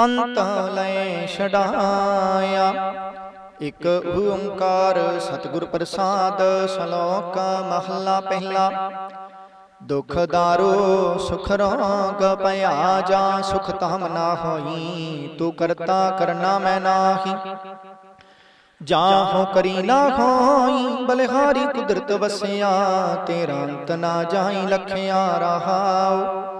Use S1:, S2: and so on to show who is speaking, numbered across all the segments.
S1: ਅੰਤ ਲੈ ਛਡਾਇਆ। ਇਕ ਓੰਕਾਰ ਸਤਿਗੁਰ ਪ੍ਰਸਾਦ ਸ਼ਲੋਕ ਮਹਲਾ ਪਹਿਲਾ। ਦੁਖ ਦਾਰੋ ਸੁਖ ਰੋਗ ਭਇਆ ਜਾ, ਸੁਖ ਤਾਮ ਨਾ ਹੋਈ, ਤੂੰ ਕਰਤਾ ਕਰਨਾ ਮੈਂ ਨਾਹੀ। ਜਾਹੋ ਕਰੀ ਨਾ ਹੋਈ, ਬਲਿਹਾਰੀ ਕੁਦਰਤ ਵਸਿਆ, ਤੇਰਾ ਅੰਤ ਨਾ ਜਾਈ, ਲਖਿਆ ਰਹਾਉ।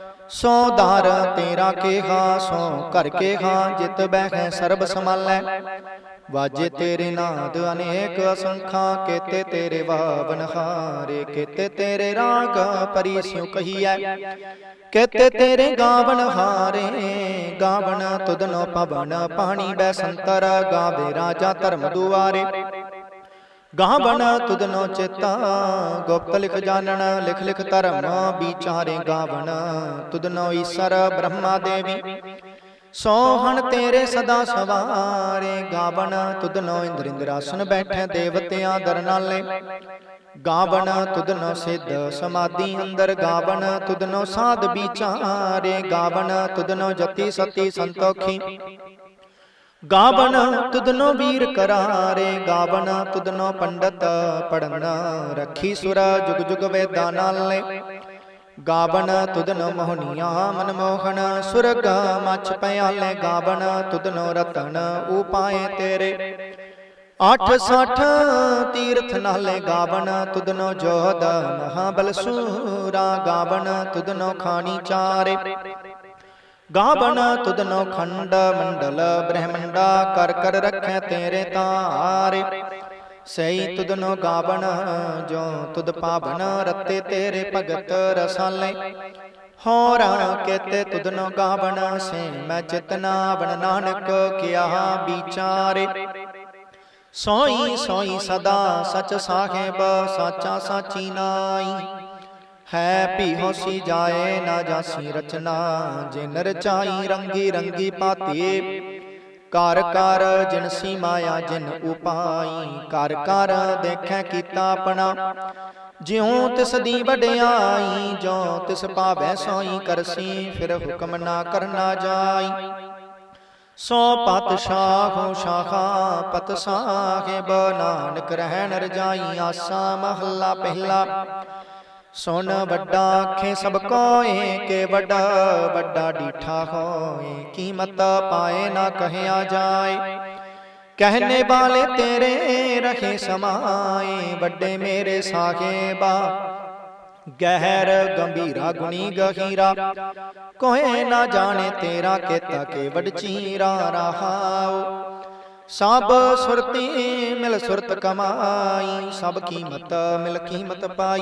S1: ਸੋ ਦਰ ਤੇਰਾ ਕੇਹਾ, ਸੋ ਘਰ ਕੇਹਾ ਜਿਤ ਬਹਿ ਸਰਬ ਸਮਾਲੈ ਵਾਜੇ ਤੇਰੇ ਨਾਦ ਅਨੇਕ ਅਸੰਖਾ, ਕੇਤੇ ਤੇਰੇ ਵਾਵਨ ਹਾਰੇ, ਕੇਤੇ ਤੇਰੇ ਰਾਗ ਪਰੀ ਸਿਉ ਕਹੀਐ। ਕੇਤੇ ਤੇਰੇ ਗਾਵਨ ਹਾਰੇ, ਗਾਵਨ ਤੁਧਨੋ ਪਵਨ ਪਾਣੀ ਬੈ ਸੰਤਰ, ਗਾਵੇ ਰਾਜਾ ਧਰਮ ਦੁਆਰੇ। ਗਾਵਨ ਤੁਧਨੋ ਚੇਤਾ। ਗੁਪਤ ਲਿਖ ਜਾਣਨ ਲਿਖ ਲਿਖ ਧਰਮ ਵਿਚਾਰੇ ਗਾਵਨ। ਤੁਧਨੋ ਈਸ਼ਰ ਬ੍ਰਹਮਾ ਦੇਵੀ। ਸੋਹਣ ਤੇਰੇ ਸਦਾ ਸਵਾਰੇ ਗਾਵਨ। ਤੁਧਨੋ ਇੰਦਰ ਇੰਦਰਾਸਨ ਬੈਠੇ ਦੇਵਤਿਆਂ ਦਰ ਨਾਲੇ ਗਾਵਨ ਤੁਧਨੋ ਸਿੱਧ ਸਮਾਧੀ ਅੰਦਰ ਗਾਵਨ। ਤੁਧਨੋ ਸਾਧ ਵਿਚਾਰੇ ਗਾਵਨ। ਤੁਧਨੋ ਜਤੀ ਸਤੀ ਸੰਤੋਖੀ। ਗਾਵਨ ਤੁਧਨੋ ਵੀਰ ਕਰਾਰੇ, ਗਾਵਨ ਤੁਧਨੋ ਪੰਡਤ ਪੜਨ ਰੱਖੀ ਸੁਰ ਜੁਗ ਜੁਗ ਵੇਦਾਂ ਨਾਲੇ ਗਾਵਨ ਤੁਧਨੋ ਮੋਹਨੀਆਂ ਮਨ ਮੋਹਨ, ਸੁਰਗ ਮਛ ਪਿਆਲੇ, ਗਾਵਨ ਤੁਧਨੋ ਰਤਨ, ਉਪਾਏ ਤੇਰੇ। ਅੱਠ ਸੱਠ ਤੀਰਥ ਨਾਲੇ ਗਾਵਨ ਤੁਧਨੋ ਜੋਧ, ਮਹਾਬਲ ਸੂਰਾ, ਗਾਵਨ ਤੁਧਨੋ ਖਾਣੀ ਚਾਰੇ। ਗਾਵਨ ਤੁਧਨੋ ਖੰਡ, ਮੰਡਲ ਬ੍ਰਹਮੰਡਾ, ਕਰ ਕਰ ਰੱਖੈ ਤੇਰੇ ਤਾਰੇ। ਸਈ ਤੁਧਨੋ ਗਾਵਣ ਜੋ ਤੁਧ ਪਾਵਨ ਰਤੇ ਤੇਰੇ ਭਗਤ ਰਸਾਲੇ। ਹੋਰਾ ਕੇਤੇ ਤੁਧਨੋ ਗਾਵਣ, ਸੇ ਮੈਂ ਚਿਤਨਾ ਬਣ ਨਾਨਕ ਕਿਆ ਵਿਚਾਰੇ। ਸੋਈ ਸੋਈ ਸਦਾ ਸਚ ਸਾਹਿਬ, ਸਾਚਾ ਸਾਚੀ ਨਾਈ। ਹੈ ਭੀ ਹੋਸੀ ਜਾਏ ਨਾ ਜਾਸੀ ਰਚਨਾ ਜਿਨ ਰਚਾਈ ਰੰਗੀ ਰੰਗੀ ਪਾਤੀ। ਕਰ ਕਰ ਜਿਨਸੀ ਮਾਇਆ ਜਿਨ ਉਪਾਈ। ਕਰ ਕਰ ਦੇਖੈ ਕੀਤਾ ਆਪਣਾ। ਜਿਉ ਤਿਸ ਦੀ ਵਡਿਆਈ ਜੋ ਤਿਸ ਭਾਵੈ ਸੋਈ ਕਰਸੀ ਫਿਰ ਹੁਕਮ ਨਾ ਕਰਨਾ ਜਾਈ। ਸੋ ਪਤ ਸ਼ਾਖੋ ਸ਼ਾਖਾ ਪਤ ਸਾਹਿਬ ਨਾਨਕ ਰਹਿਣ ਰਜਾਈ ਆਸਾ ਮਹੱਲਾ ਪਹਿਲਾ। ਸੁਨ ਵੱਡਾ ਆਖੇ ਸਭ ਕੋਏ ਕੇ ਵੱਡਾ ਵੱਡਾ ਡੀਠਾ ਹੋਏ ਕੀਮਤ ਪਾਏ ਨਾ ਕਹਿਆ ਜਾਏ। ਕਹਿਨੇ ਵਾਲੇ ਤੇਰੇ ਰਹੇ ਸਮਾਏ ਵੱਡੇ ਮੇਰੇ ਸਾਹਿਬਾ ਗਹਿਰ ਗੰਭੀਰਾ ਗੁਣੀ ਗਹੀਰਾ। ਕੋਏ ਨਾ ਜਾਣੇ ਤੇਰਾ ਕੀਤਾ ਕੇ ਵਡਚੀਰਾ ਰਹਾਉ ਸਭ ਸੁਰਤੀ ਮਿਲ ਸੁਰਤ ਕਮਾਈ ਸਭ ਕੀਮਤ ਮਿਲ ਕੀਮਤ ਪਾਈ।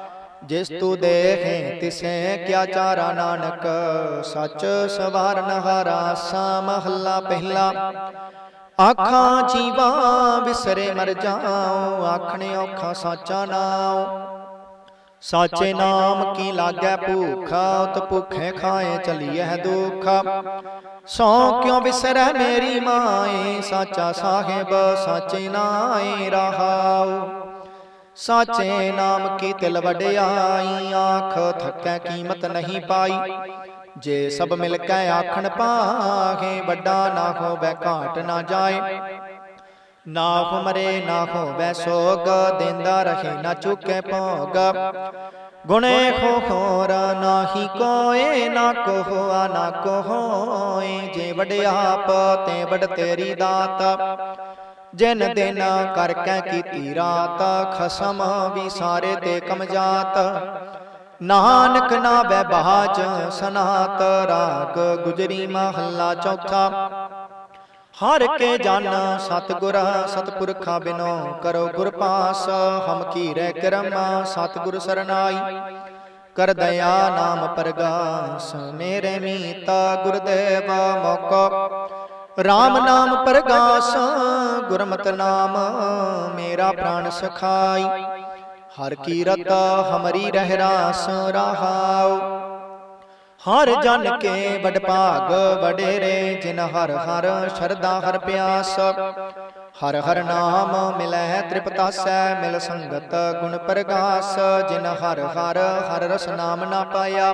S1: ਜਿਸ ਤੂੰ ਦੇਖੇ ਤਿਸੈ ਕਿਆ ਚਾਰਾ ਨਾਨਕ, ਸੱਚ ਸਵਾਰਨ ਹਾਰਾ ਸਾ ਮਹੱਲਾ ਪਹਿਲਾ। ਆਖਾਂ ਜੀਵਾ ਵਿਸਰੇ ਮਰ ਜਾਉ, ਆਖਣੇ ਔਖਾ ਸਾਚਾ ਨਾਉ। ਸਾਚੇ ਨਾਮ ਕੀ ਲਾਗੈ ਭੂਖਾ, ਉਤ ਭੁਖੇ ਖਾਏ ਚਲੀਐ ਦੁਖ। ਸੋ ਕਿਉ ਵਿਸਰੈ ਮੇਰੀ ਮਾਏ ਸਾਚਾ ਸਾਹਿਬ, ਸਾਚੇ ਨਾਏ ਰਹਾਉ। ਸਾਚੇ ਨਾਮ ਕੀ ਤਿਲ ਵਡਿਆਈ ਆਖ ਥੱਕੈ ਕੀਮਤ ਨਹੀਂ ਪਾਈ। ਜੇ ਸਭ ਮਿਲ ਕੇ ਆਖਣ ਪਾਹੇ ਵੱਡਾ ਨਾ ਹੋਵੇ ਘਾਟ ਨਾ ਜਾਏ। ਨਾ ਮਰੇ ਨਾ ਹੋਵੇ ਸੋਗ ਦਿੰਦਾ ਰਹੇ ਨਾ ਚੁੱਕੇ ਭੋਗ। ਗੁਣੇ ਖੋ ਖੋਰ ਨਾਹੀ ਕੋਏ ਨਾ ਕੋ ਹੋਆ ਨਾ ਕੋ ਹੋਏ। ਜੇ ਵਡਿਆਪ ਤੇ ਵਡ ਤੇਰੀ ਦਾਤ। ਜਿਨ ਦਿਨ ਕਰ ਕੈ ਕੀਤੀ ਰਾਤ ਖਸਮ ਵੀ ਸਾਰੇ ਤੇ ਕਮਜਾਤ। ਨਾਨਕ ਨਾ ਬੈ ਬਾਜ ਸਨਾਤ ਰਾਗ ਗੁਜਰੀ ਮਹੱਲਾ ਚੌਥਾ। ਹਰ ਕੇ ਜਨ ਸਤਗੁਰ ਸਤਪੁਰਖਾ ਬਿਨੋ ਕਰੋ ਗੁਰ ਪਾਸ ਹਮ ਕੀਰੈ ਕਰਮ ਸਤਗੁਰ ਸਰਨਾਈ। ਕਰ ਦਇਆ ਨਾਮ ਪਰਗਾਸ ਮੇਰੇ ਮੀਤਾ ਗੁਰਦੇਵ ਮੋਕੋ। RAM ਨਾਮ ਪਰਗਾਸ ਗੁਰਮਤਿ ਨਾਮ ਮੇਰਾ ਪ੍ਰਾਨ ਸਖਾਈ ਹਰ ਕੀਰਤ ਹਮਰੀ ਰਹਿ ਰਾਸ ਰਹਾਉ ਹਰ ਜਨ ਕੇ ਵਡ ਭਾਗ ਵਡੇਰੇ ਜਿਨ ਹਰ ਹਰ ਸ਼ਰਦਾ ਹਰ ਪਿਆਸ ਹਰ ਹਰ ਨਾਮ ਮਿਲੈ ਤ੍ਰਿਪਤਾਸੈ ਮਿਲ ਸੰਗਤ ਗੁਣ ਪ੍ਰਗਾਸ ਜਿਨ ਹਰ ਹਰ ਹਰ ਰਸ ਨਾਮ ਨਾ ਪਾਇਆ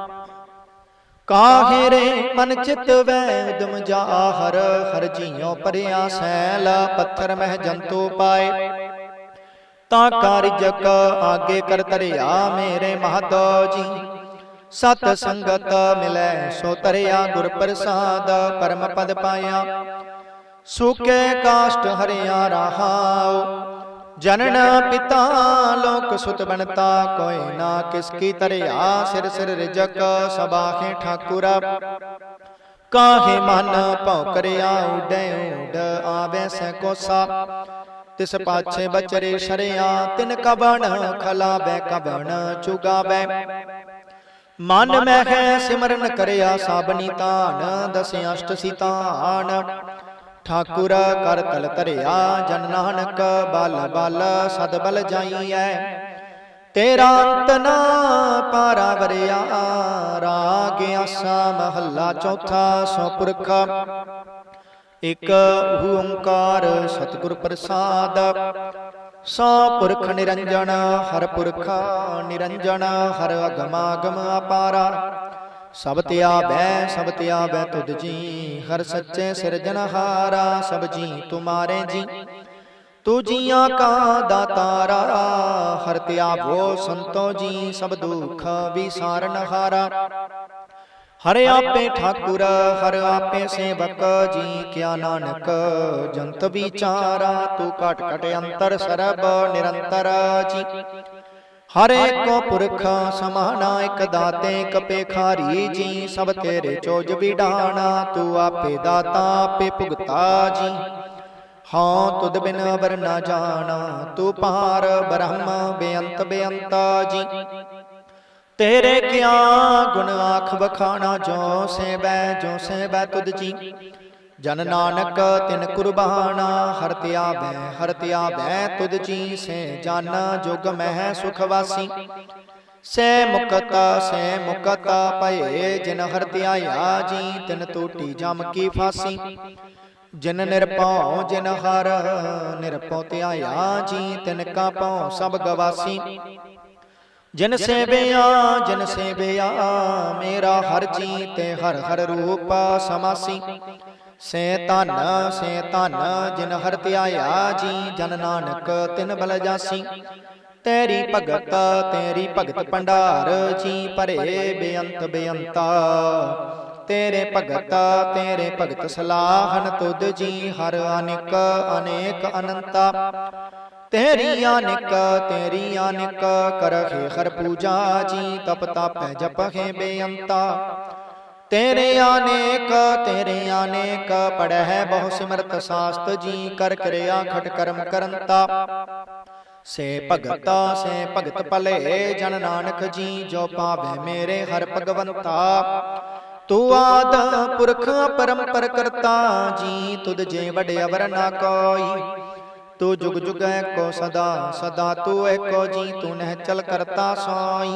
S1: ਕਾਹੇ ਰੇ ਮਨ ਚਿਤ ਵੈ ਦਮ ਜਾ ਹਰ ਜੀਉ ਪਰਿਆ ਸੈਲ ਪੱਥਰ ਮਹਿ ਜੰਤੂ ਪਾਏ। ਤਾਂ ਕਾਰਜਕ ਆਗੇ ਕਰ ਤਰਿਆ ਮੇਰੇ ਮਹਦੋ ਜੀ। ਸਤ ਸੰਗਤ ਮਿਲੈ ਸੋ ਤਰਿਆ ਗੁਰ ਪ੍ਰਸਾਦ ਪਰਮ ਪਦ ਪਾਇਆ। ਸੁਕੇ ਕਾਸ਼ਟ ਹਰਿਆ ਰਹਾਉ। ਜਨਨ ਪਿਤਾ ਲੋਕ ਸੁਤ ਬਣਤਾ ਕੋਈ ਨਾ ਕਿਸ ਕੀ ਤਰਿਆ ਸਿਰ ਸਿਰ ਰਿਜਕ ਸਬਾਖੇ ਠਾਕੁਰਾ। ਕਾਹੇ ਮਨ ਭਉ ਕਰਿਆ ਉਡੈ ਉਡ ਆਵੇ ਸੈ ਕੋਸਾ। ਤਿਸ ਪਾਛੇ ਬਚਰੇ ਸ਼ਰਿਆ ਤਿਨ ਕਬਣ ਖਲਾਵੇ ਕਬਣ ਚੁਗਾਵੇ। ਮਨ ਮਹਿ ਸਿਮਰਨ ਕਰਿਆ ਸਾਬਨੀ ਤਾਨ ਦਸ ਅਸ਼ਟ ਸਿਤਾਨ ਠਾਕੁਰ ਕਰ ਤਲ ਧਰਿਆ, ਜਨ ਨਾਨਕ ਬਲ ਬਲ ਸਦ ਬਲ ਜਾਈਐ। ਤੇਰਾ ਅੰਤ ਨਾ ਪਾਰਾ ਵਰਿਆ, ਰਾਗ ਆਸਾ ਮਹੱਲਾ ਚੌਥਾ ਸੋ ਪੁਰਖ ਇਕ ਓੰਕਾਰ ਸਤਿਗੁਰ ਪ੍ਰਸਾਦ ਸੋ ਪੁਰਖ ਨਿਰੰਜਨ ਹਰ ਪੁਰਖ ਨਿਰੰਜਨ, ਹਰ ਅਗਮਾਗਮ ਅਪਾਰਾ। ਸਭ ਤਿਆ ਬੈ ਸਭ ਤਿਆ ਬੈ ਤੁਧ ਜੀ। ਹਰ ਸੱਚੇ ਸਿਰਜਨਹਾਰਾ ਸਭ ਜੀ ਤੁਮਾਰੇ ਜੀ। ਤੂ ਜੀਆਂ ਕਾ ਦਾਤਾਰਾ ਹਰ ਤਿਆਵੋ ਸੰਤੋ ਜੀ ਸਭ ਦੁਖ ਵਿਸਾਰਨਹਾਰਾ। ਹਰ ਆਪੇ ਠਾਕੁਰ ਹਰ ਆਪੇ ਸੇਵਕ ਜੀ ਕਿਆ ਨਾਨਕ ਜੰਤ ਵਿਚਾਰਾ। ਤੂੰ ਘਟ ਘਟ ਅੰਤਰ ਸਰਬ ਨਿਰੰਤਰ ਜੀ। ਹਰ ਏਕੋ ਪੁਰਖ ਸਮਾਨਾ ਇਕ ਦਾਤੇ, ਕਪੇ ਖਾਰੀ ਜੀ, ਸਭ ਤੇਰੇ ਚੋਜ ਵਿਡਾਣਾ, ਤੂੰ ਆਪੇ ਦਾਤਾ, ਆਪੇ ਭੁਗਤਾ ਜੀ। ਹਾਂ, ਤੁਧ ਬਿਨ ਅਵਰ ਨਾ ਜਾਣਾ, ਤੂੰ ਪਾਰ ਬ੍ਰਹਮ, ਬੇਅੰਤ ਬੇਅੰਤਾ ਜੀ। ਤੇਰੇ ਕਿਆ ਗੁਣ ਆਖ ਬਖਾਣਾ ਜੋ ਸੇਬੈ ਜੋ ਸੇਬੈ ਤੁਧ ਜੀ। ਜਨ ਨਾਨਕ ਤਿਨ ਕੁਰਬਾਨਾ ਹਰ ਤਿਆਬੈ ਹਰ ਤਿਆਬੈ ਤੁਧ ਜੀ ਸੇ ਜਨ ਜੁਗ ਮਹਿ ਸੁਖ ਵਾਸੀ। ਸੇ ਮੁਕਤ ਸੇ ਮੁਕਤ ਭਏ ਜਿਨ ਹਰ ਧਿਆਇਆ ਜੀ ਤਿਨ ਟੂਟੀ ਜਮ ਕੀ ਫਾਸੀ। ਜਿਨ ਨਿਰਭਉ ਜਿਨ ਹਰ ਨਿਰਭਉ ਧਿਆਇਆ ਜੀ ਤਿਨ ਕਾ ਭਉ ਸਭ ਗਵਾਸੀ। ਜਿਨ ਸੇਵਿਆ ਜਿਨ ਸੇਵਿਆ ਮੇਰਾ ਹਰ ਜੀ ਤੇ ਹਰ ਹਰ ਰੂਪ ਸਮਾਸੀ। ਸੇ ਧਨ ਸੇ ਧਨ, ਜਿਨ ਹਰ ਧਿਆਇਆ ਜੀ, ਜਨ ਨਾਨਕ, ਤਿਨ ਬਲ ਜਾਸੀ। ਤੇਰੀ ਭਗਤ ਤੇਰੀ ਭਗਤ ਭੰਡਾਰ, ਜੀ ਭਰੇ ਬੇਅੰਤ ਬੇਅੰਤਾ। ਤੇਰੇ ਭਗਤ ਤੇਰੇ ਭਗਤ ਸਲਾਹਨ ਤੁਧ ਜੀ, ਹਰ ਅਨੇਕ ਅਨੇਕ ਅਨੰਤਾ। ਤੇਰੀ ਆਨਿਕ ਤੇਰੀ ਆਨਿਕ ਕਰਖੇ ਹਰ ਪੂਜਾ ਜੀ, ਤਪ ਤਪੈ ਜਪਹਿ ਬੇਅੰਤਾ। ਤੇਰੇ ਆਨੇਕ ਤੇਰੇ ਆਨੇਕ ਪੜਹਿ ਬਹੁ ਸਿਮਰਤ ਸਾਸਤ ਜੀ ਕਰ ਕਿਰਿਆ ਖਟ ਕਰਮ ਕਰੰਤਾ। ਸੇ ਭਗਤਾ ਸੇ ਭਗਤ ਭਲੇ ਜਨ ਨਾਨਕ ਜੀ ਜੋ ਪਾਵੇ ਮੇਰੇ ਹਰ ਭਗਵੰਤਾ। ਤੂੰ ਆਦ ਪੁਰਖ ਪਰੰਪਰ ਕਰਤਾ ਜੀ ਤੁਧ ਜੇ ਵਡ ਅਵਰ ਨਾ ਕੋਈ। ਤੂੰ ਜੁਗ ਜੁਗ ਕੋ ਸਦਾ ਸਦਾ ਤੂੰ ਏਕੋ ਜੀ ਤੂੰ ਨਹਿ ਚਲ ਕਰਤਾ ਸੋਈ।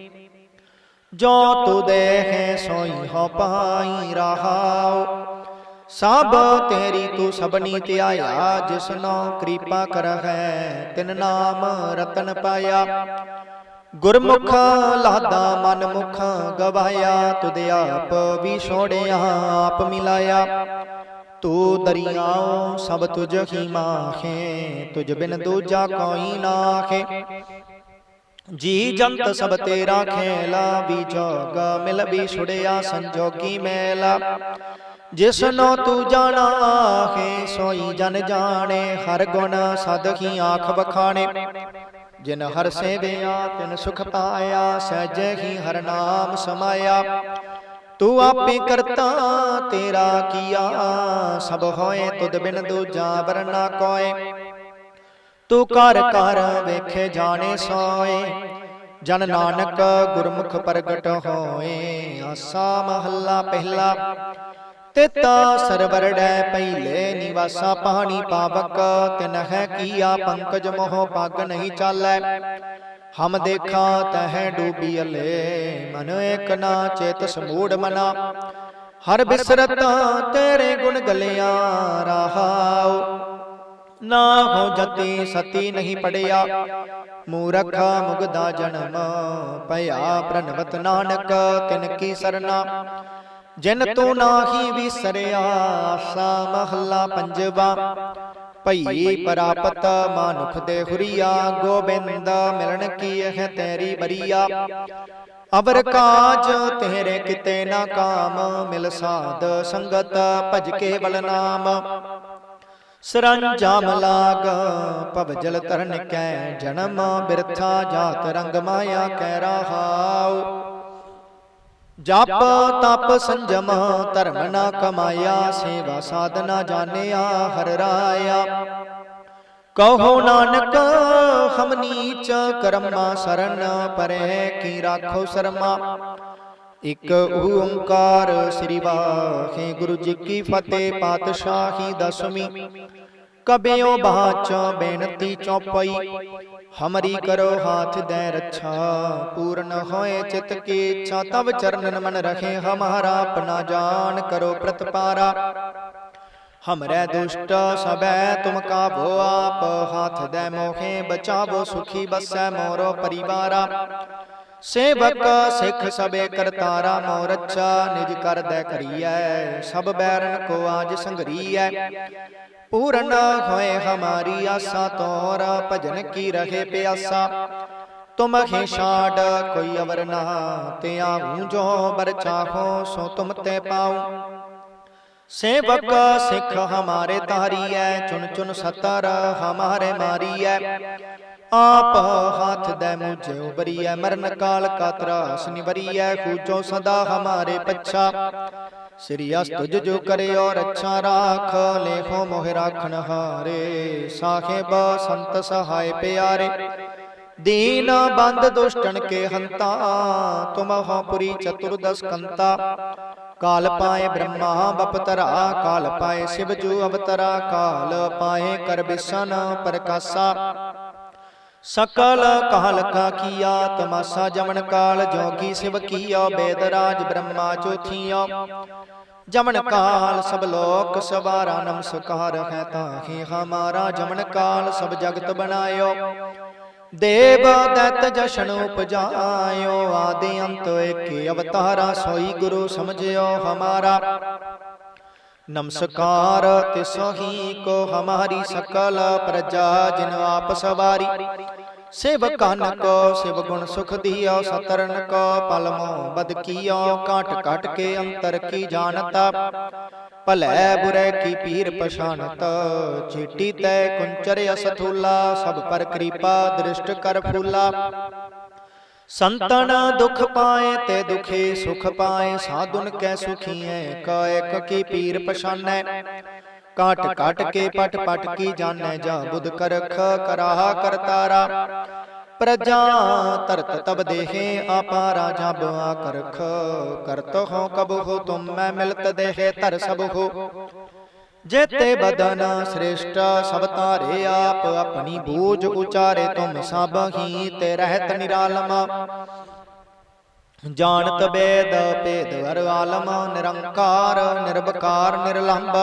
S1: ਜੋ ਤੂ ਦੇਹੇ ਸੋਈ ਹੋ ਪਾਈ ਰਹਾਉ। ਸਭ ਤੇਰੀ ਤੂੰ ਸਭਨੀ ਧਿਆਇਆ, ਜਿਸਨੋ ਕਿਰਪਾ ਕਰਹਿ, ਤਿਨ ਨਾਮ ਰਤਨ ਪਾਇਆ। ਗੁਰਮੁਖ ਲਾਦਾ ਮਨ ਮੁਖ ਗਵਾਇਆ, ਤੁਧ ਆਪ ਵੀ ਛੋੜਿਆ ਆਪ ਮਿਲਾਇਆ। ਤੂੰ ਦਰਿਆਓ ਸਭ ਤੁਝ ਹੀ ਮਾਖੇ ਤੁਝ ਬਿਨ ਦੂਜਾ ਕੋਈ ਨਾਖੇ ਜੀ ਜੰਤ ਸਭ ਤੇਰਾ ਖੇਲਾ ਵੀ ਜੋਗ ਮਿਲ ਵੀ ਛੁੜਿਆ ਸੰਜੋਗੀ ਮੇਲਾ। ਜਿਸਨੋ ਤੂੰ ਜਾਣਾ ਹੈ ਸੋਈ ਜਨ ਜਾਣੇ ਹਰ ਗੁਣ ਸਦਖੀ ਆਖ ਬਖਾਣੇ ਜਿਨ ਹਰ ਸੇਵਿਆ ਤਿਨ ਸੁਖ ਪਾਇਆ ਸਹਿਜੇ ਹੀ ਹਰ ਨਾਮ ਸਮਾਇਆ। ਤੂੰ ਆਪੇ ਕਰਤਾ ਤੇਰਾ ਕੀਆ। ਸਭ ਹੋਏ ਤੁਧ ਬਿਨ ਦੂਜਾ ਵਰਨਾ ਕੋਏ। ਤੂੰ ਕਰ ਕਰ ਵੇਖੇ ਜਾਣੇ ਸੋਏ। ਜਨ ਨਾਨਕ ਗੁਰਮੁਖ ਪ੍ਰਗਟ ਹੋਏ। ਆਸਾ ਮਹੱਲਾ ਪਹਿਲਾ। ਤਿਤਾ ਸਰਵਰ ਡੈ ਪਹਿਲੇ ਨਿਵਾਸਾ ਪਾਣੀ ਪਾਵਕ। ਤਿਨ ਹੈ ਕੀਆ ਪੰਕਜ ਮੋਹ ਪੱਗ ਨਹੀਂ ਚਾਲੈ। ਹਮ ਦੇਖਾ ਤਹਿ ਡੂਬੀ ਅਲੇ। ਮਨ ਏਕ ਨਾ ਚੇਤ ਸਮੂੜ ਮਨਾ। ਹਰ ਬਿਸਰਤ ਤੇਰੇ ਗੁਣ ਗਲਿਆ ਰਹਾਉ। ਨਾ ਹੋ ਜਤੀ, ਸਤੀ ਨਹੀਂ ਪੜਿਆ। ਮੂਰਖ ਮੁਗਦਾ ਜਨਮ, ਭਇਆ ਪ੍ਰਣਵਤ ਨਾਨਕ ਤਿਨ ਕੀ ਸਰਨਾ? ਜਿਨ ਤੂੰ ਨਾਹੀ ਵਿਸਰਿਆ, ਆਸਾ ਮਹੱਲਾ ਪੰਜਵਾ। ਭਈ ਪ੍ਰਾਪਤ ਮਾਨੁਖ ਦੇ ਹੁਰੀਆ, ਗੋਬਿੰਦ ਮਿਲਣ ਕੀ ਹੈ ਤੇਰੀ ਬਰੀਆ? ਅਵਰ ਕਾਜ ਤੇਰੇ ਕਿਤੇ ਨਾ ਕਾਮ, ਮਿਲ ਸਾਧ ਸੰਗਤ ਭਜ ਕੇ ਬਲ ਨਾਮ। ਸਰੰਜਾਮ ਲਾਗ ਭਵ ਜਲ ਤਰਨ ਕੈ ਜਨਮ ਬਿਰਥਾ ਜਾਤ ਰੰਗ ਮਾਇਆ ਕੈ ਰਹਾਉ। ਜਪ ਤਪ ਸੰਜਮ ਧਰਮ ਨਾ ਕਮਾਇਆ ਸੇਵਾ ਸਾਧਨਾ ਜਾਣਿਆ ਹਰ ਰਾਇਆ। ਕਹੋ ਨਾਨਕ ਹਮ ਨੀਚ ਕਰਮਾ ਸਰਨ ਪਰੇ ਕੀ ਰਾਖੋ ਸ਼ਰਮਾ। ਇਕ ਓੰਕਾਰ ਸ੍ਰੀ ਵਾਹਿ ਗੁਰੂ ਜੀ ਕੀ ਫਤਿਹ, ਪਾਤਸ਼ਾਹੀ ਦਸਵੀਂ। ਕਬਿਓ ਬਾਚ ਬੇਨਤੀ ਚੌਪਈ, ਹਮਰੀ ਕਰੋ ਹਾਥ ਦੇ ਰੱਛਾ। ਪੂਰਨ ਹੋਏ ਚਿਤ ਕੀ ਇੱਛਾ ਤਬ ਚਰਨਨ ਮਨ ਰਖੇ ਹਮਾਰਾ ਆਪਣਾ ਜਾਨ ਕਰੋ ਪ੍ਰਤਪਾਰਾ। ਹਮਰੇ ਦੁਸ਼ਟ ਸਬੈ ਤੁਮ ਕਾਬੋ ਆਪ, ਹਾਥ ਦੇ ਮੋਖੇ ਬਚਾਵੋ, ਸੁਖੀ ਬਸੈ ਮੋਰੋ ਪਰਿਵਾਰਾ। ਸੇਵਕ ਸਿੱਖ ਸਬੇ ਕਰਤਾਰਾ ਮੋਰਛਾ ਨਿਜ ਕਰਦੈ ਕਰੀਐ। ਸਭ ਬੈਰਨ ਕੋ ਆਜ ਸੰਗਰੀਐ। ਪੂਰਨ ਹੋਏ ਹਮਾਰੀ ਆਸਾ ਤੋਰ ਭਜਨ ਕੀ ਰਹੇ ਪਿਆਸਾ। ਤੁਮ ਖੇ ਛਾੜ ਕੋਈ ਅਵਰ ਨਾ। ਤੇ ਆਹੂੰ ਜੋ ਬਰ ਚਾਹੋ ਸੋ ਤੁਮ ਤੇ ਪਾਉ। ਸੇਵਕ ਸਿੱਖ ਹਮਾਰੇ ਤਾਰੀਐ ਚੁਨ ਚੁਨ ਸਤਰ ਹਮਾਰੇ ਮਾਰੀਐ। ਆਪ ਹਾਥ ਦੇ ਮੁਝੇ ਉਬਰੀਐ, ਮਰਨ ਕਾਲ ਕਾ ਤਰਾਸ ਨਿਵਰੀਐ, ਖੂਜੋ ਸਦਾ ਹਮਾਰੇ ਪੱਛਾ। ਸ੍ਰੀ ਅਸਤੁਜ ਜੋ ਕਰਿਓ ਰੱਛਾ ਰਾਖ, ਲੇਖੋ ਮੋਹ ਰਾਖਨ ਹਾਰੇ। ਸਾਖੇਬ ਸੰਤ ਸਹਾਇ ਪਿਆਰੇ, ਦੀਨ ਬੰਦ ਦੁਸ਼ਟਨ ਕੇ ਹੰਤਾ, ਤੁਮ ਹੋ ਚਤੁਰਦਸ ਕੰਤਾ ਕਾਲ ਪਾਏ ਬ੍ਰਹਮਾ ਬਪਤਰਾ, ਕਾਲ ਪਾਏ ਸ਼ਿਵ ਜੂ ਅਵਤਰਾ, ਕਾਲ ਪਾਏ ਕਰ ਬਿਸਨ ਪ੍ਰਕਾਸ਼ਾ। ਸਕਲ ਕਾਲ ਕਾ ਕੀਆ ਤਮਾਸਾ ਜਮਨ ਕਾਲ, ਜੋਗੀ ਸਿਵ ਕੀਓ ਬੇਦ ਰਾਜ ਬ੍ਰਹਮਾ ਚੋਥੀਓ ਜਮਨ ਕਾਲ ਸਭ ਲੋਕ ਸਵਾਰਾ, ਨਮਸਕਾਰ ਹੈ ਤਾਹੀ ਹਮਾਰਾ। ਜਮਨ ਕਾਲ ਸਭ ਜਗਤ ਬਣਾਇਓ। ਦੇਵ ਦੈਤ ਜਸ਼ਨ ਉਪਜਾਇਓ। ਆਦਿ ਅੰਤ ਏਕੇ ਅਵਤਾਰਾ, ਸੋਈ ਗੁਰੂ ਸਮਝਿਓ ਹਮਾਰਾ। ਨਮਸਕਾਰ ਤਿਸੋ ਹੀ ਕੋ ਹਮਾਰੀ ਸਕਲ ਪ੍ਰਜਾ, ਜਿਨ ਆਪ ਸਵਾਰੀ। ਸਿਵ ਕਨ ਕੋ ਸਿਵ ਗੁਣ ਸੁਖ ਦੀਓ, ਸਤਰਨ ਕੋ ਪਲ ਮੋ ਬਦ ਕੀਓ, ਕਾਟ ਕਾਟ ਕੇ ਅੰਤਰ ਕੀ ਜਾਣਤਾ। ਭਲੇ ਬੁਰੇ ਕੀ ਪੀਰ ਪਛਾਨਤ ਚੀਟੀ ਤੈ ਕੁੰਚਰ ਅਸਥੂਲਾ ਸਭ ਪਰ ਕਿਰਪਾ ਦ੍ਰਿਸ਼ਟ ਕਰ ਫੂਲਾ। ਸੰਤਨ ਦੁਖ ਪਾਏ ਤੇ ਦੁਖੀ ਸੁਖ ਪਾਏ ਸਾਧੁਨ ਕੈ ਸੁਖੀਐ ਕਾਇਕ ਕੀ ਪੀਰ ਪਛਾਨੈ। ਕਾਟ ਕਾਟ ਕੇ ਪਟ ਪਟ ਕੀ ਜਾਣੈ ਜਾ ਬੁਧ ਕਰਖ ਕਰਾਹਾ ਕਰਤਾਰਾ। ਪ੍ਰਜਾ ਤਰਤ ਤਬ ਦੇਹੇ ਆਪਾਰਾ ਜਬ ਆ ਕਰਖ। ਕਰਤ ਹੋ ਕਬ ਹੋ ਤੁਮ ਮੈਂ ਮਿਲਤ ਦੇਹੇ ਧਰ ਸਭ ਹੋ ਜੇਤੇ ਬਦਨ ਸ੍ਰੇਸ਼ਟ, ਸਭ ਤਾਰੇ ਆਪ ਆਪਣੀ ਬੂਝ ਉਚਾਰੇ ਤੁਮ ਸਭ ਹੀ ਤੇ ਰਹਿਤ ਨਿਰਾਲਮ। ਜਾਣਤ ਬੇਦ, ਭੇਦ ਹਰ ਆਲਮ, ਨਿਰੰਕਾਰ ਨਿਰਭਕਾਰ ਨਿਰਲੰਭ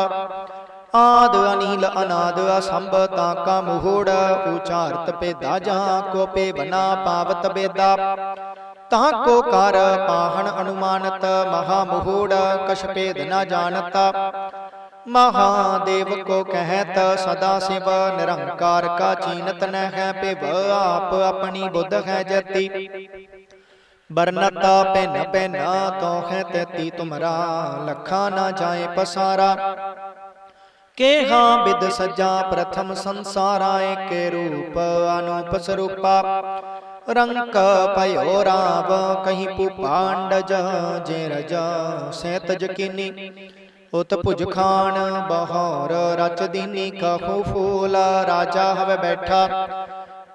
S1: ਆਦ ਅਨੀਲ, ਅਨਾਦ ਅਸੰਭ, ਤਾਂ ਕਾ ਮੋਹੜ ਉਚਾਰਤ ਭੇਦਾ ਜਾਂ ਕੋ ਪੇ ਬਨਾ ਪਾਵਤ ਬੇਦਾ। ਤਾਂ ਕੋ ਕਰ ਪਾਹਣ ਅਨੁਮਾਨਤ, ਮਹਾ ਮੋਹੜ ਕਛ ਭੇਦ ਨਾ ਜਾਣਤਾ। ਮਹਾਦੇਵ ਕੋ ਕਹਿਤ, ਸਦਾ ਸਿਵ ਨਿਰੰਕਾਰ ਕਾ ਚੀਨਤ ਨ ਹੈ ਪਿਵ ਆਪ ਆਪਣੀ ਬੁੱਧ ਹੈ ਜਤੀ। ਬਰਨਤਾ ਪੈਨ ਪੈਨਾ ਤੋ ਹੈ ਤੇਤੀ, ਤੁਮਰਾ ਲਖਾ ਨਾ ਜਾਏ ਪਸਾਰਾ। ਕੇਹਾ ਬਿਦ ਸਜਾ ਪ੍ਰਥਮ ਸੰਸਾਰਾ, ਏਕੇ ਰੂਪ ਅਨੂਪ ਸਰੂਪਾ। ਰੰਕ ਭਇਓ ਰਾਵ, ਕਹੀ ਪੁਪਾਂਡਜ ਜੇ ਰਜਾ ਸਹਿਤ ਜਕੀਨੀ ਉਤ ਭੁਜ ਖਾਨ ਬਹੌਰ ਰਚ ਦੀਨੀ ਕਹੂ ਫੂਲ ਰਾਜਾ ਹਵੇ ਬੈਠਾ।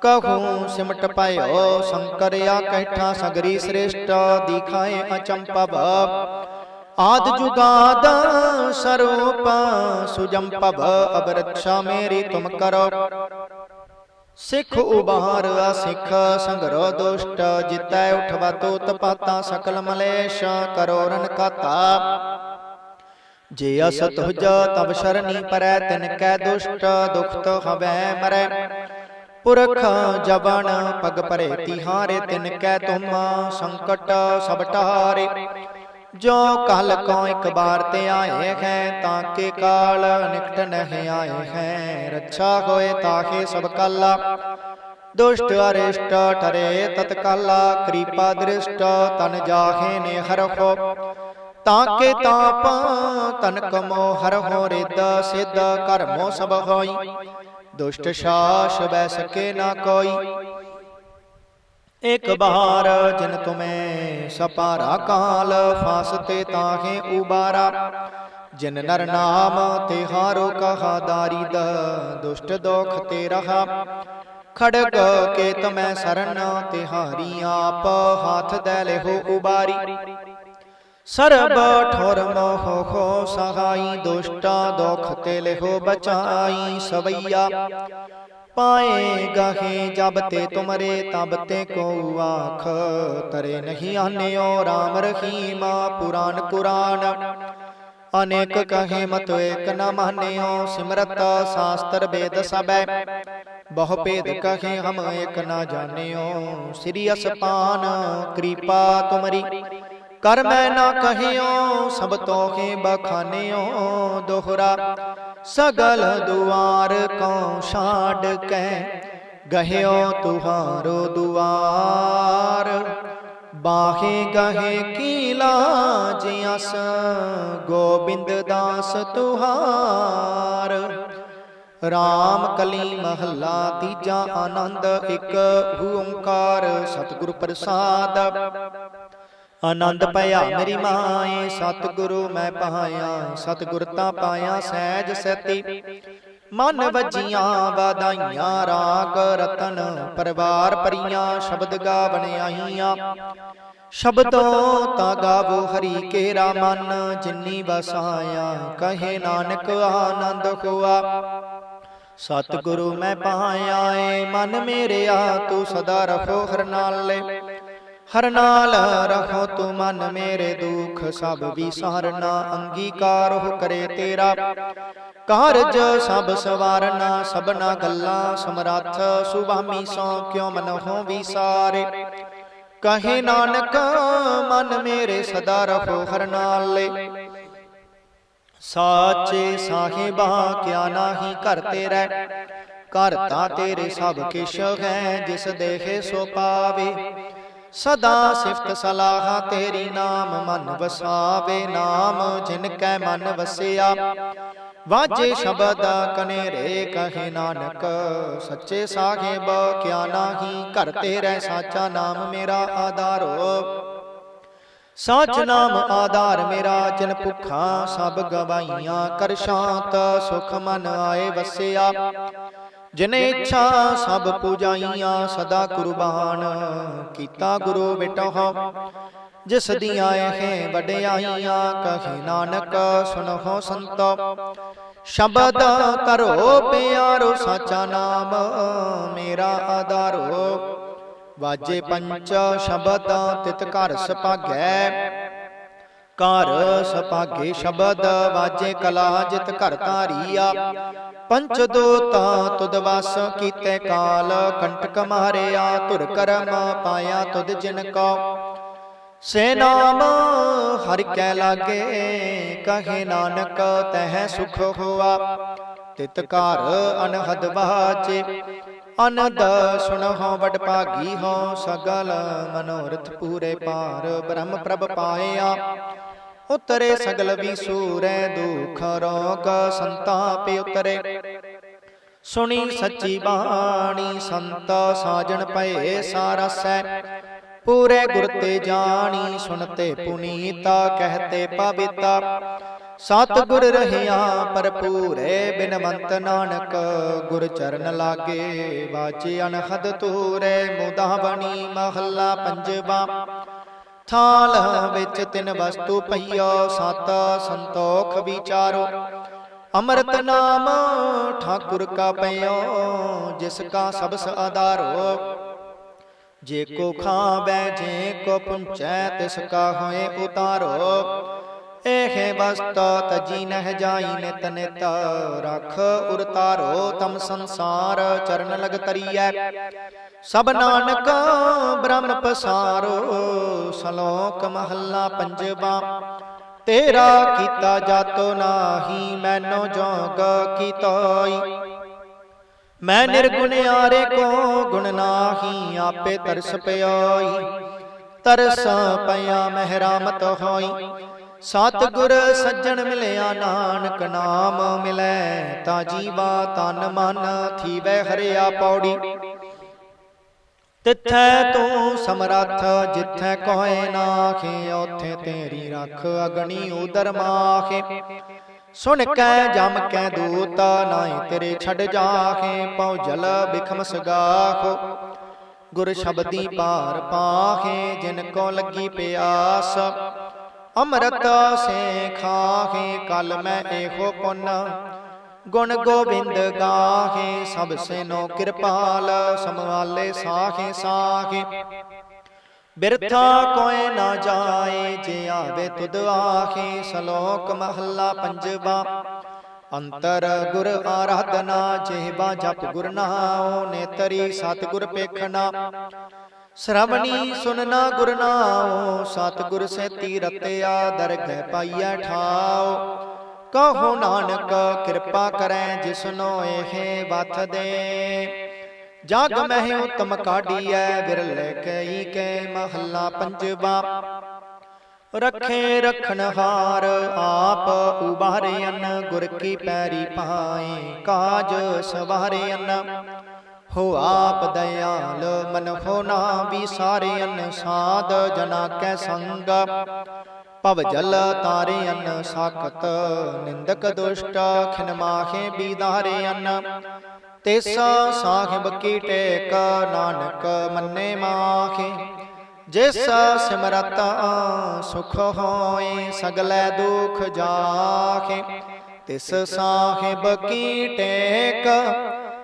S1: ਕਹੂ ਸਿਮਟ ਭਇਓ ਸ਼ੰਕਰਿਆ ਕਹਿਠਾ ਸਗਰੀ ਸ੍ਰੇਸ਼ਟ ਦਿਖਾਏ ਅਚੰਪਵ। ਆਦ ਜੁਗਾਦ ਸਰੂਪ ਸੁਜੰਪਵ ਅਬ ਰਕਸ਼ਾ ਮੇਰੀ ਤੁਮ ਕਰੋ। ਸਿੱਖ ਉਬਾਰ ਸਿੱਖ ਸੰਗਰੋ ਦੁਸ਼ਟ। ਜਿਤੈ ਉਠਵਾ ਤੋ ਤਪਾਤਾ ਸਕਲ ਮਲੇਸ਼ ਕਰੋ ਰਨ ਕਾਤਾ। ਜੇ ਅਸਤ ਹੁਜ ਤਬ ਸ਼ਰਨੀ ਪਰੈ, ਤਿਨ ਕੈ ਦੁਸ਼ਟ ਦੁਖਤ ਹਵੈ ਮਰੈ। ਪੁਰਖ ਜਵਨ ਪਗ ਪਰੇ ਤਿਹਾਰੇ, ਤਿਨ ਕੈ ਤੁਮ ਸੰਕਟ ਸਭ ਟਹਾਰੇ ਜੋ ਕਲ ਕੋ ਇੱਕ ਬਾਰ ਤੇ ਆਏ ਹੈ, ਤਾਂ ਕੇ ਕਾਲ ਨਿਕਟ ਨਹਿ ਆਏ ਹੈ। ਰੱਛਾ ਹੋਏ ਤਾਹੇ ਸਭ ਕਾਲਾ। ਦੁਸ਼ਟ ਅਰਿਸ਼ਟ ਠਰੇ ਤਤਕਾਲਾ, ਕਿਰਪਾ ਦ੍ਰਿਸ਼ਟ ਤਨ ਜਾਹੇ ਨੇ ਹਰਖੋ ਤਾਂ ਕੇ ਤਾਪ ਤਨ ਕਮੋ ਹਰ ਹੋ ਰਿਦ ਸਿਧ ਕਰਮੋ ਸਭ ਹੋਈ। ਦੁਸ਼ਟ ਸ਼ਾਸ ਬੈ ਸਕੇ ਨਾ ਕੋਈ। ਇਕ ਬਾਰ ਜਿਨ ਤੁਮੇ ਸਪਾਰਾ ਕਾਲ ਫਾਸਤੇ ਤਾਹੇ ਉਬਾਰਾ। ਜਿਨ ਨਰ ਨਾਮ ਤੇ ਹਾਰੋ ਕਹਾ ਦਾਰੀਦ ਦੁਸ਼ਟ ਦੋਖ ਤੇ ਰਹਾ। ਖੜਗ ਕੇ ਤਮੈ ਸਰਨ ਤਿਹਾਰੀ ਆਪ ਹਾਥ ਦੇ ਲਿਹੋ ਉਬਾਰੀ। ਸਰਬ ਠੋਰ ਮੋਹ ਖੋ ਸਹਾਈ ਦੁਸ਼ਟਾ ਦੁਖ ਤੇ ਲਿਹੋ ਬਚਾਈ ਸਵਈਆ। ਪਾਏ ਗਾਹੇ ਜਬ ਤੇ ਤੁਮਰੇ ਤਬ ਤੇ ਕੋ ਆਖ ਤਰੇ ਨਹੀਂ ਆਨਿਓ RAM ਰਹੀਮ ਪੁਰਾਨ ਕੁਰਾਨ। ਅਨੇਕ ਕਹੇ ਮਤ ਏਕ ਨ ਮਾਨਿਓ ਸਿਮਰਤ ਸ਼ਾਸਤਰ ਵੇਦ ਸਬੈ ਬਹੁ ਭੇਦ ਕਹੇ ਹਮ ਏਕ ਨ ਜਾਣਿਓ ਸ੍ਰੀ ਅਸਪਾਨ ਕਿਰਪਾ ਤੁਮਰੀ। ਕਰ ਮੈਂ ਨਾ ਕਹਿਓ ਸਭ ਤੋਹੇ ਬਖਾਨਿਓ ਦੋਹਰਾ। ਸਗਲ ਦੁਆਰ ਕੋ ਛਾੜ ਕੇ? ਗਹਿਓ ਤੁਹਾਰੋ ਦੁਆਰ। ਬਾਹੇ ਗਹੇ ਕੀ ਲਾਜ ਅਸ ਗੋਬਿੰਦ ਦਾਸ ਤੁਹਾਰ। ਰਾਮ ਕਲੀ ਮਹੱਲਾ ਤੀਜਾ ਆਨੰਦ ਇੱਕ ਓੰਕਾਰ ਸਤਿਗੁਰ ਪ੍ਰਸਾਦ। ਆਨੰਦ ਭਇਆ ਮੇਰੀ ਮਾਏ ਸਤਿਗੁਰੂ ਮੈਂ ਪਾਇਆ। ਸਤਿਗੁਰ ਤਾਂ ਪਾਇਆ ਸਹਿਜ ਸਤੀ। ਮਨ ਵਜੀਆਂ ਵਾਦਾਈਆਂ ਰਾਗ ਰਤਨ ਪਰਿਵਾਰ ਪਰੀਆਂ ਸ਼ਬਦ ਗਾਵਣ ਆਈਆਂ। ਸ਼ਬਦੋਂ ਤਾਂ ਗਾਵੋ ਹਰੀ ਕੇਰਾ ਮਨ ਜਿਨੀ ਵਸਾਇਆ ਕਹੇ ਨਾਨਕ ਆਨੰਦ ਹੋਆ ਸਤਿਗੁਰੂ ਮੈਂ ਪਾਇਆ ਏ ਮਨ ਮੇਰਿਆ ਤੂੰ ਸਦਾ ਰਖੋ ਹਰ ਨਾਲੇ ਹਰ ਨਾਲ ਰਖੋ ਤੂੰ ਮਨ ਮੇਰੇ ਦੁਖ, ਸਭ ਵਿਸਾਰਨਾ ਅੰਗੀਕਾਰ ਹੋ ਕਰੇ ਤੇਰਾ। ਕਾਰਜ ਸਭ ਸਵਾਰਨਾ, ਸਭਨਾ ਗੱਲਾਂ ਸਮਰੱਥ, ਸੁਭਾਮੀ ਸੋ ਕਿਉ ਮਨ ਹੋ ਵਿਸਾਰੇ। ਕਹੇ ਨਾਨਕ, ਮਨ ਮੇਰੇ ਸਦਾ ਰਖੋ ਹਰ ਨਾਲੇ। ਸਾਚੇ ਸਾਹਿਬਾ, ਕਿਆ ਨਾਹੀ ਘਰ ਤੇਰਾ। ਘਰ ਤਾਂ ਤੇਰੇ ਸਭ ਕਿਛ ਹੈ, ਜਿਸ ਦੇਖੇ ਸੋ ਪਾਵੇ। ਸਦਾ ਸਿਫਤ ਸਲਾਹ ਤੇਰੀ ਨਾਮ ਮਨ ਵਸਾਵੇ, ਨਾਮ ਜਿਨ ਕੈ ਮਨ ਵਸਿਆ। ਵਾਜੇ ਸ਼ਬਦ ਕਨੇਰੇ ਕਹੇ ਨਾਨਕ, ਸੱਚੇ ਸਾਹਿਬ ਕਿਆ ਨਾਹੀ, ਘਰ ਤੇਰੇ ਸਾਚਾ ਨਾਮ ਮੇਰਾ ਆਧਾਰੋ। ਸਾਚ ਨਾਮ ਆਧਾਰ ਮੇਰਾ, ਜਿਨ ਭੁੱਖਾਂ ਸਭ ਗਵਾਈਆਂ ਕਰ ਸ਼ਾਂਤ ਸੁਖ ਮਨ ਆਏ ਵਸਿਆ। ਜਿਨੇ ਇੱਛਾ ਸਭ ਪੂਜਾਈਆਂ, ਸਦਾ ਕੁਰਬਾਨ ਕੀਤਾ ਗੁਰੂ ਬਿਟਹੁ ਜਿਸ ਦੀਆਂ ਇਹ ਵਡਿਆਈਆਂ, ਕਹੇ ਨਾਨਕ ਸੁਨਹੁ ਸੰਤੋ। ਸ਼ਬਦ ਕਰੋ ਪਿਆਰੋ, ਸਾਚਾ ਨਾਮ ਮੇਰਾ ਆਧਾਰੋ। ਵਾਜੇ ਪੰਚ ਸ਼ਬਦ ਤਿਤ ਘਰ ਸੁਭਾਗੈ। ਘਰ ਸਪਾਗੇ ਸ਼ਬਦ ਵਾਜੇ ਕਲਾ ਜਿਤ ਘਰ ਧਾਰੀਆ। ਪੰਚ ਦੋਤਾ ਤੁਧ ਵਸ ਕੀਤੇ ਕਾਲ, ਕੰਟਕ ਮਾਰਿਆ ਧੁਰ ਕਰਮ ਪਾਇਆ ਤੁਦ ਜਿਨ ਕੋ। ਸੇ ਨਾਮ ਹਰਿ ਕੈ ਲਾਗੇ, ਕਹੇ ਨਾਨਕ ਤਹਿ ਸੁਖ ਹੋਆ। ਤਿਤ ਘਰ ਅਨਹਦ ਬਾਚੇ ਅਨੰਦ ਸੁਣਹੁ ਵਡ ਭਾਗੀ ਹੋ ਸਗਲ ਮਨੋਰਥ ਪੂਰੇ ਪਾਰ ਬ੍ਰਹਮ ਪ੍ਰਭ ਪਾਇਆ। ਉਤਰੇ ਸਗਲ ਵੀ ਸੂਰੈ ਦੁਖ ਰੋਗ ਸੰਤਾਪ ਉਤਰੇ। ਸੁਣੀ ਸੱਚੀ ਬਾਣੀ ਸੰਤ ਸਾਜਣ ਪਏ ਸਾਰਸੈ ਪੂਰੇ ਗੁਰ ਤੇ ਜਾਣੀ ਸੁਣਤੇ ਪੁਨੀਤਾ ਕਹਤੇ ਪਵਿੱਤਾ ਸਤ ਗੁਰ ਰਹਿਆ ਭਰਪੂਰੇ ਬਿਨਵੰਤ ਨਾਨਕ, ਗੁਰ ਚਰਨ ਲਾਗੇ ਬਾਚੇ ਅਨਹਦ ਤੂਰੇ ਮੁਦਾ ਬਣੀ ਮਹੱਲਾ ਪੰਜਵਾ। ਥਾਲ ਵਿੱਚ ਤਿੰਨ ਵਸਤੂ ਪਈਓ ਸਤ ਸੰਤੋਖ ਵਿਚਾਰੋ। ਅੰਮ੍ਰਿਤ ਨਾਮ ਠਾਕੁਰ ਕਾ ਪਈਓ, ਜਿਸ ਕਾ ਸਬਸ ਆਧਾਰੋ। ਜੇ ਕੋ ਖਾਵੇ ਜੇ ਕੋ ਪੁੰਚੈ, ਤਿਸ ਕਾ ਹੋਏ ਉਤਾਰੋ। ਏਹੇ ਵਸਤ ਤਜੀ ਨਹਿ ਜਾਈ ਨਿਤ ਨਿਤ ਰਖ ਉਰਤਾਰੋ ਤਮ ਸੰਸਾਰ, ਚਰਨ ਲਗ ਤਰੀਐ। ਸਭ ਨਾਨਕ ਬ੍ਰਹਮ ਪਸਾਰੋ, ਸ਼ਲੋਕ ਮਹੱਲਾ ਪੰਜਵਾ। ਤੇਰਾ ਕੀਤਾ ਜਾਤੋ ਨਾਹੀ, ਮੈਨੋ ਜੋਗ ਕੀਤੋਈ। ਮੈਂ ਨਿਰਗੁਣ ਆਰੇ ਕੋ ਗੁਣ ਨਾਹੀ, ਆਪੇ ਤਰਸ ਪਿਓਈ। ਤਰਸ ਪਿਆ ਮਹਿਰਾਮਤ ਹੋਈ। ਸਤ ਗੁਰ ਸੱਜਣ ਮਿਲਿਆ, ਨਾਨਕ ਨਾਮ ਮਿਲੈ, ਤਾਂ ਜੀਵਾ ਤਨ ਮਨ ਥੀਵੈ ਹਰਿਆ ਪੌੜੀ। ਤਿੱਥੈ ਤੂੰ ਸਮਰੱਥ, ਜਿੱਥੈ ਕੋਏ ਨਾਖੇ ਉਥੇ ਤੇਰੀ ਰੱਖ ਅਗਣੀ ਉਦਰ ਮਾਖੇ। ਸੁਣ ਕੈ, ਜਮ ਕੈ ਦੂਤ, ਨਾਹੀ ਤੇਰੇ ਛੱਡ ਜਾਖੇ, ਪਉ ਜਲ ਬਿਖਮ ਸਗਾਖੋ। ਗੁਰ ਸ਼ਬਦੀ ਪਾਰ ਪਾਖੇ, ਜਿਨ ਕੋ ਲੱਗੀ ਪਿਆਸ। ਅੰਮ੍ਰਿਤ ਸੇ ਖਾਹੇ ਕਲ ਮੈਂ ਇਹੋ ਪੁੰਨ। ਗੁਣ ਗੋਬਿੰਦ ਗਾਹੇ ਸਭ ਸੇਨੋ ਕਿਰਪਾਲ ਸਮਵਾਲੇ ਸਾਖੇ ਸਾਖੇ ਬਿਰਥਾ ਕੋਏ ਨਾ ਜਾਏ, ਜੇ ਆਵੇ ਤੁਧ ਆਖੇ ਸ਼ਲੋਕ ਮਹੱਲਾ ਪੰਜਵਾ। ਅੰਤਰ ਗੁਰ ਆਰਾਧਨਾ ਜਿਹਵਾ ਜਪ ਗੁਰ ਨਾਉ, ਨੇਤਰੀ ਸਤਿਗੁਰ ਪੇਖਣਾ। ਸ਼ਰਵਣੀ ਸੁਨਨਾ ਗੁਰਨਾਉ ਸਤਿਗੁਰ ਸੇਤੀ ਰਤਿਆ ਦਰਗਹਿ ਪਾਈਐ ਠਾਉ। ਕਹੋ ਨਾਨਕ, ਕਿਰਪਾ ਕਰੈ ਜਿਸਨੋ ਇਹ ਵਥ ਦੇ। ਜਗ ਮਹਿ ਉਤਮ ਕਾਢੀਐ ਵਿਰਲੇ ਕਈ ਕੈ ਮਹੱਲਾ ਪੰਜਵਾ। ਰੱਖੇ ਰਖਣ ਹਾਰ, ਆਪ ਉਬਾਰਿਅਨ ਗੁਰ ਕੀ ਪੈਰੀ ਪਾਏ ਕਾਜ ਸਵਾਰਿਅਨ ਹੋ ਆਪ ਦਇਆਲ ਮਨ ਹੋ ਨਾ ਵਿਸਾਰਿਅਨ ਸਾਧ ਜਨਾ ਕੈ ਸੰਗ। ਭਵ ਜਲ ਤਾਰਿਅਨ ਸਾਖਤ ਨਿੰਦਕ ਦੁਸ਼ਟ ਖਿਨ ਮਾਖੇ ਬੀਦਾਰਿਅਨ ਤਿਸ ਸਾਹਿਬ ਕੀ ਟੇਕ ਨਾਨਕ ਮੰਨੇ ਮਾਖੇ। ਜਿਸ ਸਿਮਰਤ ਸੁਖ ਹੋਏ ਸਗਲੇ ਦੁਖ ਜਾਖੇ। ਤਿਸ ਸਾਹਿਬ ਕੀ ਟੇਕ